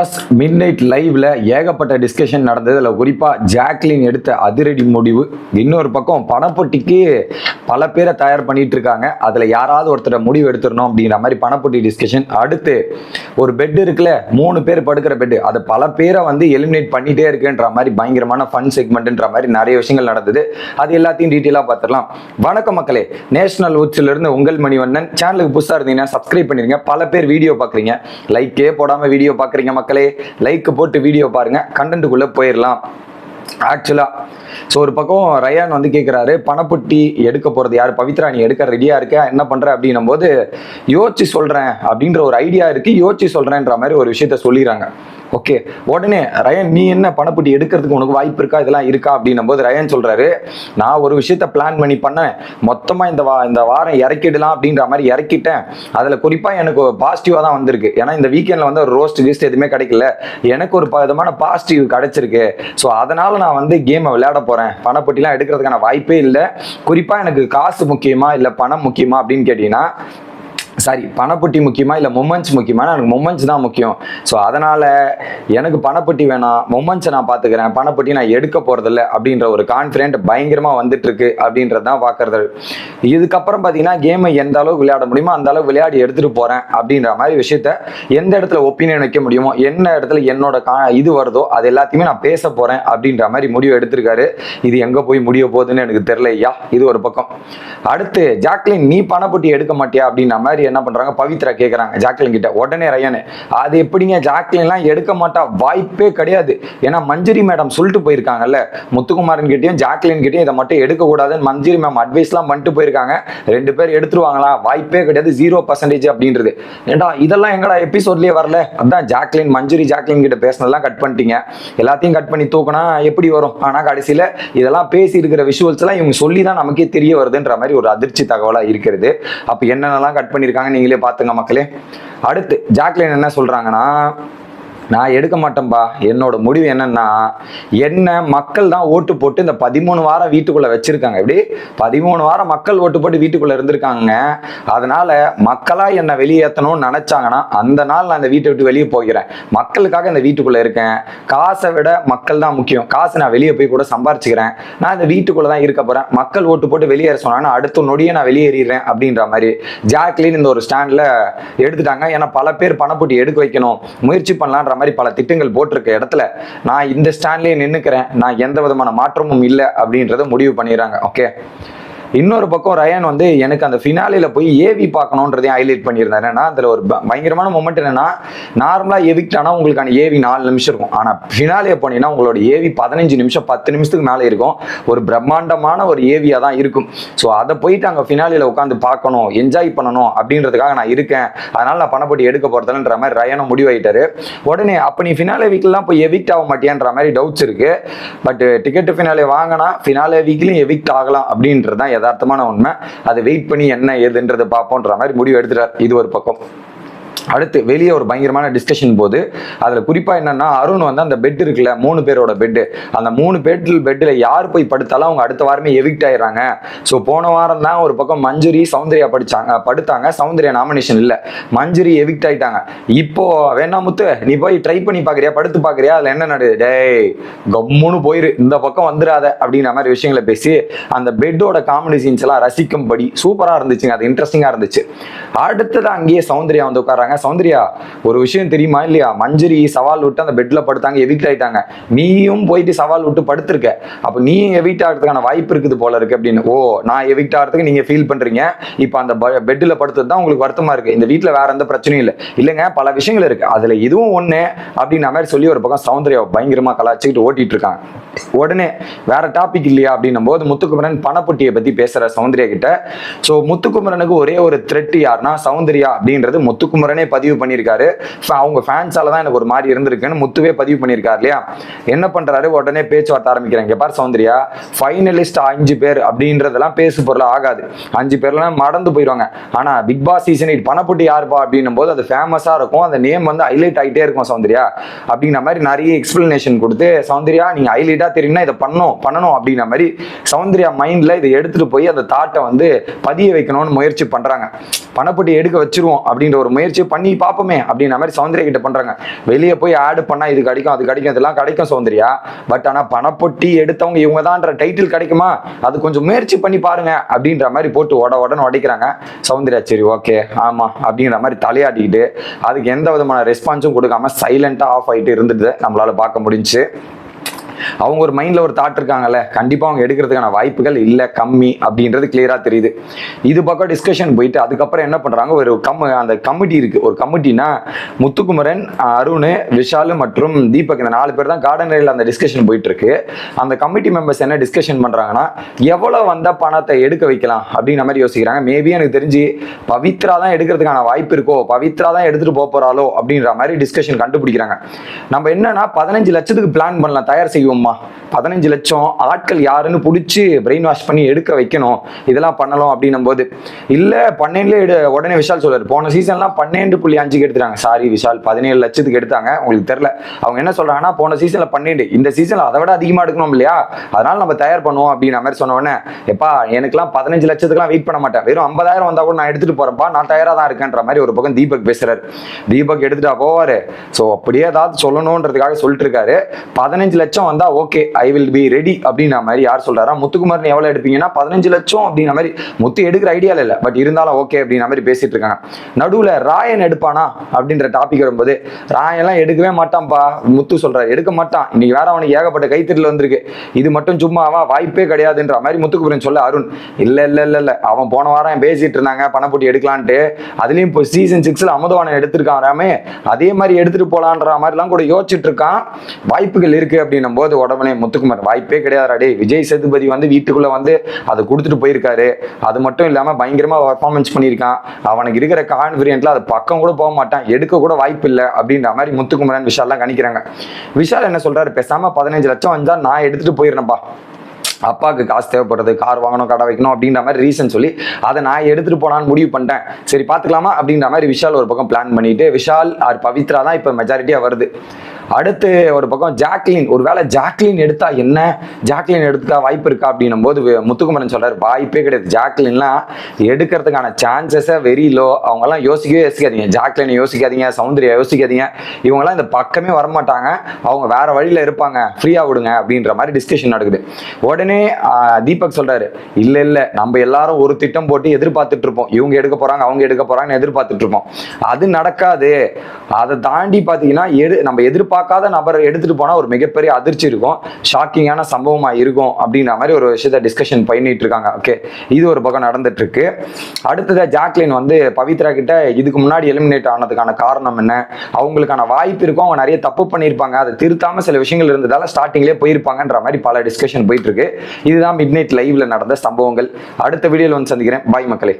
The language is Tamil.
பாஸ் மிட் நைட் லைவ்ல ஏகப்பட்ட டிஸ்கஷன் நடந்தது. அதில் குறிப்பாக ஜாக்லின் எடுத்த அதிரடி முடிவு. இன்னொரு பக்கம் பணப்பொட்டிக்கு பல பேரை தயார் பண்ணிட்டு இருக்காங்க. அதில் யாராவது ஒருத்தரை முடிவு எடுத்துடணும் அப்படிங்கிற மாதிரி பணப்பொட்டி டிஸ்கஷன் அடுத்து ஒரு பெட் இருக்குல்ல மூணு பேர் படுக்கிற பெட் அதை பல பேரை வந்து எலிமினேட் பண்ணிட்டே இருக்குன்ற மாதிரி பயங்கரமான ஃபன் செக்மெண்ட்ன்ற மாதிரி நிறைய விஷயங்கள் நடந்தது. அது எல்லாத்தையும் டீட்டெயிலாக பார்த்துடலாம் வணக்கம் மக்களே. நேஷனல் உட்ஸ்ல இருந்து உங்கள் மணிவண்ணன். சேனலுக்கு புதுசாக இருந்தீங்கன்னா சப்ஸ்கிரைப் பண்ணிருங்க. பல பேர் வீடியோ பார்க்குறீங்க லைக்கே போடாமல் வீடியோ பார்க்குறீங்க மக்கள். லைக் போட்டு வீடியோ பாருங்க. கண்டென்ட்டுக்குள்ளே போயிடலாம் ஆக்சுவலாக ஸோ ஒரு பக்கம் ரயான் வந்து கேட்குறாரு பணப்பொட்டி எடுக்க போகிறது யார்? பவித்ரா நீ எடுக்க ரெடியாக இருக்க? என்ன பண்ணுற அப்படின்னும் போது யோசிச்சு சொல்கிறேன் அப்படின்ற ஒரு ஐடியா இருக்குது யோசிச்சு சொல்கிறேன்ற மாதிரி ஒரு விஷயத்த சொல்லிடுறாங்க. ஓகே. உடனே ரயன் நீ என்ன பணப்பட்டி எடுக்கிறதுக்கு உனக்கு வாய்ப்பு இருக்கா? இதெல்லாம் இருக்கா? அப்படின்னும் போது ரயன் சொல்றாரு நான் ஒரு விஷயத்த பிளான் பண்ணி பண்ணேன். மொத்தமா இந்த வா இந்த வாரம் இறக்கிடலாம் அப்படின்ற மாதிரி இறக்கிட்டேன். அதுல குறிப்பா எனக்கு பாசிட்டிவா தான் வந்திருக்கு. ஏன்னா இந்த வீக்கெண்ட்ல வந்து ஒரு ரோஸ்ட் கீஸ்ட் எதுவுமே கிடைக்கல. எனக்கு ஒரு விதமான பாசிட்டிவ் கிடைச்சிருக்கு. ஸோ அதனால நான் வந்து கேமை விளையாட போறேன். பணப்பொட்டிலாம் எடுக்கிறதுக்கான வாய்ப்பே இல்லை. குறிப்பா எனக்கு காசு முக்கியமா? இல்லை பணம் முக்கியமா? அப்படின்னு கேட்டீங்கன்னா சாரி பணப்பட்டி முக்கியமா இல்லை மொமெண்ட்ஸ் முக்கியமா? எனக்கு மொமெண்ட்ஸ் தான் முக்கியம். ஸோ அதனால் எனக்கு பணப்பட்டி வேணாம். மொமெண்ட்ஸை நான் பார்த்துக்கிறேன் பணப்பட்டி நான் எடுக்க போகிறதில்ல அப்படின்ற ஒரு கான்ஃபிடென்ட் பயங்கரமாக வந்துட்டுருக்கு அப்படின்றது தான் பார்க்குறது. இதுக்கப்புறம் பார்த்தீங்கன்னா கேமை எந்த அளவுக்கு விளையாட முடியுமோ அந்த அளவுக்கு விளையாடி எடுத்துகிட்டு போகிறேன் அப்படின்ற மாதிரி விஷயத்த எந்த இடத்துல ஒப்பீனியன் வைக்க முடியுமோ என்ன இடத்துல என்னோட கா இது வருதோ அது எல்லாத்தையுமே நான் பேச போகிறேன் அப்படின்ற மாதிரி முடிவு எடுத்திருக்காரு. இது எங்கே போய் முடிய போகுதுன்னு எனக்கு தெரியல ஐயா இது ஒரு பக்கம். அடுத்து ஜாக்லின் நீ பணப்பட்டி எடுக்க மாட்டியா அப்படின்ற மாதிரி என்ன பண்றாங்க? பவித்ரா கேக்குறாங்க ஜாக்லின் கிட்ட. உடனே ரயனு அது எப்படிங்க? ஜாக்லின்லாம் எடுக்க மாட்டா? வாய்ப்பே கிடையாது. ஏன்னா மஞ்சரி மேடம் சொல்லிட்டு போயிருக்காங்கல்ல முத்துக்குமாரன் கிட்டயும் ஜாக்லின் கிட்டயும் இதை மட்டும் எடுக்க கூடாதுன்னு மஞ்சரி மேம் அட்வைஸ்லாம் பண்ணிட்டு போயிருக்காங்க. ரெண்டு பேர் எடுத்துருவாங்களா? வாய்ப்பே கிடையாது ஜீரோ பர்சன்டேஜ் அப்படின்றது. ஏண்டா இதெல்லாம் எங்கடா எபிசோட்லயே வரல? அதான் ஜாக்லின் மஞ்சரி ஜாக்லின் கிட்ட பேசினதெல்லாம் கட் பண்ணிட்டீங்க. எல்லாத்தையும் கட் பண்ணி தூக்கினா எப்படி வரும்? ஆனா கடைசியில இதெல்லாம் பேசி இருக்கிற விஷுவல்ஸ் எல்லாம் இவங்க சொல்லி தான் நமக்கே தெரிய வருதுன்ற மாதிரி ஒரு அதிர்ச்சி தகவலா இருக்கிறது. அப்ப என்னென்னலாம் கட் பண்ணி பண்ணியிருக்காங்க நீங்களே பார்த்துங்க மக்களே. அடுத்து ஜாக்லின் என்ன சொல்றாங்கன்னா நான் எடுக்க மாட்டேன்பா. என்னோட முடிவு என்னன்னா என்ன மக்கள் தான் ஓட்டு போட்டு இந்த பதிமூணு வாரம் வீட்டுக்குள்ள வச்சிருக்காங்க. எப்படி? பதிமூணு வாரம் மக்கள் ஓட்டு போட்டு வீட்டுக்குள்ள இருந்திருக்காங்க அதனால மக்களா என்னை வெளியேற்றணும்னு நினைச்சாங்கன்னா அந்த நாள் நான் இந்த வீட்டை விட்டு வெளியே போகிறேன். மக்களுக்காக இந்த வீட்டுக்குள்ள இருக்கேன். காசை விட மக்கள் தான் முக்கியம். காசு நான் வெளியே போய் கூட சம்பாரிச்சுக்கிறேன். நான் இந்த வீட்டுக்குள்ள தான் இருக்க போறேன். மக்கள் ஓட்டு போட்டு வெளியேற சொன்னாங்கன்னா அடுத்த நொடியே நான் வெளியேறிடுறேன் அப்படின்ற மாதிரி ஜாக்லின் இந்த ஒரு ஸ்டாண்ட்ல எடுத்துட்டாங்க. ஏன்னா பல பேர் பணப்பொட்டி எடுக்க வைக்கணும் முயற்சி பண்ணலான்ற மாதிரி பல திட்டங்கள் போட்டிருக்க இடத்துல நான் இந்த ஸ்டாண்ட்லயே நின்னுக்கிறேன். நான் எந்த விதமான மாற்றமும் இல்லை அப்படின்றத முடிவு பண்ணிடுறாங்க. ஓகே இன்னொரு பக்கம் ரயன் வந்து எனக்கு அந்த ஃபினாலில போய் ஏவி பார்க்கணுன்றதையும் ஹைலைட் பண்ணியிருந்தேன் என்னன்னா அதில் ஒரு பயங்கரமான மூமெண்ட் என்னன்னா நார்மலாக எவிக்ட் ஆனால் உங்களுக்கான ஏவி நாலு நிமிஷம் இருக்கும். ஆனால் ஃபினாலே போனீங்கன்னா உங்களோட ஏவி பதினஞ்சு நிமிஷம் பத்து நிமிஷத்துக்கு மேலே இருக்கும். ஒரு பிரம்மாண்டமான ஒரு ஏவியாக தான் இருக்கும். ஸோ அதை போயிட்டு அங்கே ஃபினாலியில் உட்காந்து பார்க்கணும் என்ஜாய் பண்ணணும் அப்படின்றதுக்காக நான் இருக்கேன். அதனால நான் பணப்பட்டி எடுக்க போகிறதுன்ற மாதிரி ரயனும் முடிவாயிட்டாரு உடனே அப்போ நீ ஃபினாலே வீக்லாம் போய் எவிக்ட் ஆக மாட்டியான்ற மாதிரி டவுட்ஸ் இருக்கு. பட் டிக்கெட் ஃபினாலே வாங்கினா ஃபினாலே வீக்லையும் எவிக்ட் ஆகலாம் அப்படின்றது தான் யதார்த்தமான உண்மை. அதை வெயிட் பண்ணி என்ன ஏதுன்றதை பார்ப்போன்ற மாதிரி முடிவு எடுத்துட்டார். இது ஒரு பக்கம். அடுத்து வெளியே ஒரு பயங்கரமான டிஸ்கஷன் போது அதில் குறிப்பாக என்னன்னா அருண் வந்து அந்த பெட் இருக்குல்ல மூணு பேரோட பெட்டு அந்த மூணு பெட்டில் பெட்டில் யார் போய் படுத்தாலும் அவங்க அடுத்த வாரமே எவிக்ட் ஆயிடுறாங்க. ஸோ போன வாரம் தான் ஒரு பக்கம் மஞ்சுரி சௌந்தர்யா படித்தாங்க படுத்தாங்க. சௌந்தர்யா நாமினேஷன் இல்லை. மஞ்சுரி எவிக்ட் ஆயிட்டாங்க. இப்போ வேணா முத்து நீ போய் ட்ரை பண்ணி பார்க்குறியா படுத்து பார்க்குறியா அதில் என்ன நடு டேய் கம்முன்னு போயிரு. இந்த பக்கம் வந்துடாத அப்படிங்கிற மாதிரி விஷயங்களை பேசி அந்த பெட்டோட காமெடி சீன்ஸ் எல்லாம் ரசிக்கும்படி சூப்பராக இருந்துச்சுங்க. அது இன்ட்ரெஸ்டிங்காக இருந்துச்சு. அடுத்தது அங்கேயே சௌந்தர்யா வந்து உட்காராங்க சௌந்தர்யா ஒரு விஷயம் தெரியுமா இல்லையா? மஞ்சரி சவால் விட்டு அந்த பெட்ல படுத்தாங்க எவிக்ட் ஆயிட்டாங்க. நீயும் போயிட்டு சவால் விட்டு படுத்திருக்க. அப்ப நீ எவிக்ட் ஆகிறதுக்கான வாய்ப்பு இருக்குது போல இருக்கு அப்படின்னு. ஓ நான் எவிக்ட் ஆகிறதுக்கு நீங்க ஃபீல் பண்றீங்க. இப்போ அந்த பெட்ல படுத்தது தான் உங்களுக்கு வருத்தமா இருக்கு. இந்த வீட்டில் வேற எந்த பிரச்சனையும் இல்லை. இல்லைங்க பல விஷயங்கள் இருக்கு. அதுல இதுவும் ஒண்ணு அப்படின்ற மாதிரி சொல்லி ஒரு பக்கம் சௌந்தர்யா பயங்கரமா கலாச்சிக்கிட்டு ஓட்டிட்டு இருக்காங்க. உடனே வேற டாபிக் இல்லையா அப்படின்னும் போது முத்துக்குமரன் பணப்பொட்டியை பத்தி பேசுற சௌந்தர்யா கிட்ட ஸோ முத்துக்குமரனுக்கு ஒரே ஒரு த்ரெட் யாருன்னா சௌந்தர்யா அப்படின்றது முத்துக்குமரன் பதிவு பண்ணியிருக்காரு. அவங்க ஃபேன்ஸால தான் எனக்கு ஒரு மாதிரி இருந்திருக்குன்னு முத்துவே பதிவு பண்ணியிருக்காரு இல்லையா? என்ன பண்றாரு? உடனே பேச்சுவார்த்தை ஆரம்பிக்கிறாங்க. பார் சௌந்தர்யா ஃபைனலிஸ்ட் அஞ்சு பேர் அப்படின்றதெல்லாம் பேசு பொருள் ஆகாது. அஞ்சு பேர்லாம் மறந்து போயிடுவாங்க. ஆனா பிக் பாஸ் சீசன் இட் பணப்பொட்டி யாருப்பா அப்படின்னும் போது அது ஃபேமஸா இருக்கும். அந்த நேம் வந்து ஹைலைட் ஆகிட்டே இருக்கும் சௌந்தர்யா. அப்படிங்கிற மாதிரி நிறைய எக்ஸ்பிளனேஷன் கொடுத்து சௌந்தர்யா நீங்க ஹைலைட்டா தெரியும்னா இதை பண்ணணும் பண்ணணும் அப்படிங்கிற மாதிரி சௌந்தர்யா மைண்ட்ல இதை எடுத்துட்டு போய் அந்த தாட்டை வந்து பதிய வைக்கணும்னு முயற்சி பண்றாங்க. பணப்பட்டி எடுக்க வச்சிருவோம் அப்படின்ற ஒரு முயற்சி பண்ணி பார்ப்போமே அப்படின்ற மாதிரி சௌந்தர்யா கிட்ட பண்றாங்க. வெளியே போய் ஆடு பண்ணா இது கிடைக்கும் அது கிடைக்கும் இதெல்லாம் கிடைக்கும் சௌந்தர்யா. பட் ஆனா பணப்பொட்டி எடுத்தவங்க இவங்கதான்ற டைட்டில் கிடைக்குமா? அது கொஞ்சம் முயற்சி பண்ணி பாருங்க அப்படின்ற மாதிரி போட்டு உட உடனே உடைக்கிறாங்க. சௌந்தர்யா சரி ஓகே ஆமா அப்படின்ற மாதிரி தலையாடிக்கிட்டு அதுக்கு எந்த விதமான ரெஸ்பான்ஸும் கொடுக்காம சைலண்டா ஆஃப் ஆயிட்டு இருந்துட்டு நம்மளால பார்க்க முடிஞ்சுச்சு. அவங்க ஒரு மைண்டில் ஒரு தாட் இருக்காங்கல்ல கண்டிப்பாக அவங்க எடுக்கிறதுக்கான வாய்ப்புகள் இல்லை கம்மி அப்படின்றது கிளியராக தெரியுது. இது பக்கம் டிஸ்கஷன் போயிட்டு அதுக்கப்புறம் என்ன பண்ணுறாங்க ஒரு கம் அந்த கமிட்டி இருக்குது ஒரு கமிட்டினா முத்துக்குமரன் அருண் விஷால் மற்றும் தீபக். இந்த நாலு பேர் தான் கார்டன் ரயில் அந்த டிஸ்கஷன் போயிட்டு இருக்கு அந்த கமிட்டி மெம்பர்ஸ் என்ன டிஸ்கஷன் பண்ணுறாங்கன்னா எவ்வளோ வந்தால் பணத்தை எடுக்க வைக்கலாம் அப்படின்ற மாதிரி யோசிக்கிறாங்க. மேபி எனக்கு தெரிஞ்சு பவித்ரா தான் எடுக்கிறதுக்கான வாய்ப்பு இருக்கோ பவித்ரா தான் எடுத்துகிட்டு போக போகிறாளோ அப்படின்ற மாதிரி டிஸ்கஷன் கண்டுபிடிக்கிறாங்க. நம்ம என்னன்னா பதினஞ்சு லட்சத்துக்கு பிளான் பண்ணலாம் தயார் முடியும்மா பதினஞ்சு லட்சம் ஆட்கள் யாருன்னு பிடிச்சி பிரெயின் வாஷ் பண்ணி எடுக்க வைக்கணும். இதெல்லாம் பண்ணலாம் அப்படின்னும் போது இல்லை பன்னெண்டுல எடு உடனே விஷால் சொல்றாரு. போன சீசன்லாம் பன்னெண்டு புள்ளி அஞ்சுக்கு எடுத்துட்டாங்க. சாரி விஷால் பதினேழு லட்சத்துக்கு எடுத்தாங்க. உங்களுக்கு தெரியல. அவங்க என்ன சொல்றாங்கன்னா போன சீசன்ல பன்னெண்டு இந்த சீசன்ல அதை விட அதிகமாக எடுக்கணும் இல்லையா? அதனால நம்ம தயார் பண்ணுவோம் அப்படின்ற மாதிரி சொன்னோடனே எப்பா எனக்குலாம் பதினஞ்சு லட்சத்துக்குலாம் வெயிட் பண்ண மாட்டேன். வெறும் ஐம்பதாயிரம் வந்தா கூட நான் எடுத்துட்டு போறேன்ப்பா நான் தயாராக தான் இருக்கேன்ற மாதிரி ஒரு பக்கம் தீபக் பேசுறாரு. தீபக் எடுத்துட்டா போவாரு. ஸோ அப்படியே ஏதாவது சொல்லணுன்றதுக்காக சொல்லிட்டு இருக்காரு. பதினஞ்சு லட்சம் வந்து okay I will be ready அப்படின்ற மாதிரி யார் சொல்றாரா? முத்துக்குமார் எவ்வளோ எவ்வளவு எடுப்பீங்கன்னா? பதினஞ்சு லட்சம் அப்படின்ற மாதிரி முத்து எடுக்கிற ஐடியால இல்ல பட் இருந்தாலும் ஓகே அப்படின்ற மாதிரி பேசிட்டு இருக்காங்க. நடுவுல ராயன் எடுப்பானா அப்படின்ற டாபிக் வரும்போது ராயன்லாம் எடுக்கவே மாட்டான்ப்பா முத்து சொல்றாரு எடுக்க மாட்டான். இன்னைக்கு வேற அவனுக்கு ஏகப்பட்ட கைத்தறில் வந்திருக்கு. இது மட்டும் சும்மாவா வாய்ப்பே கிடையாதுன்ற மாதிரி முத்துக்குமரன் சொல்ல அருண் இல்ல இல்ல இல்ல இல்ல அவன் போன வாரம் பேசிட்டு இருந்தாங்க பணப்போட்டி எடுக்கலான்ட்டு. அதுலயும் இப்போ சீசன் சிக்ஸ்ல அமுதவானன் எடுத்திருக்கான் ராமே அதே மாதிரி எடுத்துட்டு போலான்ற மாதிரிலாம் கூட யோசிச்சுட்டு இருக்கான். வாய்ப்புகள் இருக்கு அப்படின்னும் போது உடனே முத்துக்குமார் வாய்ப்பே கிடையாது டேய். விஜய் சேதுபதி வந்து வீட்டுக்குள்ள வந்து அதை கொடுத்துட்டு போயிருக்காரு. அது மட்டும் இல்லாம பயங்கரமா பர்ஃபார்மன்ஸ் பண்ணியிருக்கான். அவனுக்கு இருக்கிற கான்ஃபிடென்ட்ல அது பக்கம் கூட போக மாட்டான். எடுக்க கூட வாய்ப்பு இல்லை அப்படின்ற மாதிரி முத்துக்குமரன் விஷால்லாம் கணிக்கிறாங்க. விஷால் என்ன சொல்றாரு? பேசாம பதினஞ்சு லட்சம் வந்தா நான் எடுத்துட்டு போயிடுறேன்ப்பா அப்பாவுக்கு காசு தேவைப்படுறது கார் வாங்கணும் கடை வைக்கணும் அப்படின்ற மாதிரி ரீசன் சொல்லி அதை நான் எடுத்துட்டு போனான்னு முடிவு பண்ணிட்டேன். சரி பார்த்துக்கலாமா அப்படின்ற மாதிரி விஷால் ஒரு பக்கம் பிளான் பண்ணிட்டு விஷால் ஆர் பவித்ரா தான் இப்போ மெஜாரிட்டியாக வருது. அடுத்து ஒரு பக்கம் ஜாக்லின். ஒருவேளை ஜாக்லின் எடுத்தா என்ன? ஜாக்லின் எடுத்துக்கா வாய்ப்பு இருக்கா அப்படின்னும் போது முத்துக்குமரன் சொல்றாரு வாய்ப்பே கிடையாது. ஜாக்லின்லாம் எடுக்கிறதுக்கான சான்சஸை வெரி லோ அவங்கெல்லாம் யோசிக்கவே யோசிக்காதீங்க. ஜாக்லினை யோசிக்காதீங்க சௌந்தர்யா யோசிக்காதீங்க. இவங்கெல்லாம் இந்த பக்கமே வரமாட்டாங்க. அவங்க வேற வழியில இருப்பாங்க. ஃப்ரீயா விடுங்க அப்படின்ற மாதிரி டிஸ்கஷன் நடக்குது. உடனே தீபக் சொல்றாரு இல்ல இல்ல. நம்ம எல்லாரும் ஒரு திட்டம் போட்டு எதிர்பார்த்துட்டு இருப்போம். இவங்க எடுக்க போறாங்க அவங்க எடுக்க போறாங்கன்னு எதிர்பார்த்துட்டு இருப்போம். அது நடக்காது. அதை தாண்டி பாத்தீங்கன்னா எடு நம்ம எதிர்பார்க்காத நபர் எடுத்துட்டு போனா ஒரு மிகப்பெரிய அதிர்ச்சி இருக்கும். ஷாக்கிங்கான சம்பவமா இருக்கும் அப்படின்ற மாதிரி ஒரு விஷயத்த டிஸ்கஷன் பண்ணிட்டு இருக்காங்க. ஓகே இது ஒரு பக்கம் நடந்துட்டு இருக்கு அடுத்தது ஜாக்லின் வந்து பவித்ரா கிட்ட இதுக்கு முன்னாடி எலிமினேட் ஆனதுக்கான காரணம் என்ன? அவங்களுக்கான வாய்ப்பு இருக்கும். அவங்க நிறைய தப்பு பண்ணியிருப்பாங்க. அதை திருத்தாம சில விஷயங்கள் இருந்ததால ஸ்டார்டிங்லேயே போயிருப்பாங்கன்ற மாதிரி பல டிஸ்கஷன் போயிட்டு இருக்கு இதுதான் மிட் நைட் லைவ்ல நடந்த சம்பவங்கள். அடுத்த வீடியோவில் வந்து சந்திக்கிறேன். பாய் மக்களே.